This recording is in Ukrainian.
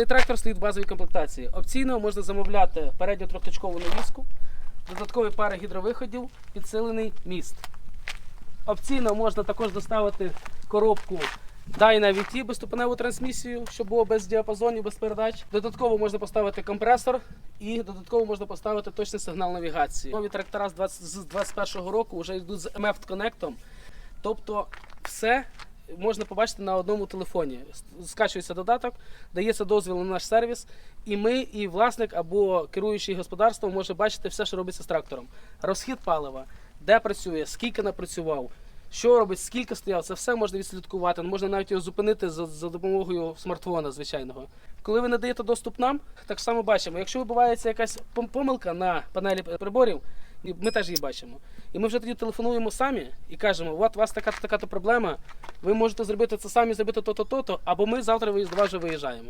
Цей трактор стоїть в базовій комплектації. Опційно можна замовляти передню трьохточкову навіску, додаткові пари гідровиходів, підсилений міст. Опційно можна також доставити коробку Dyna VT безступеневу трансмісію, щоб було без діапазонів, без передач. Додатково можна поставити компресор і додатково можна поставити точний сигнал навігації. Нові трактора з 20 з 21 року вже йдуть з MF Connect. Тобто все можна побачити на одному телефоні. Скачується додаток, дається дозвіл на наш сервіс, і ми, і власник або керуючий господарством може бачити все, що робиться з трактором. Розхід палива, де працює, скільки напрацював, що робить, скільки стояв, це все можна відслідкувати. Можна навіть його зупинити за, за допомогою смартфона звичайного. Коли ви надаєте доступ нам, так само бачимо. Якщо відбувається якась помилка на панелі приборів, і ми теж її бачимо. І ми вже тоді телефонуємо самі і кажемо, от у вас така така проблема, ви можете зробити це самі, зробити то-то, то-то, або ми завтра до вже виїжджаємо.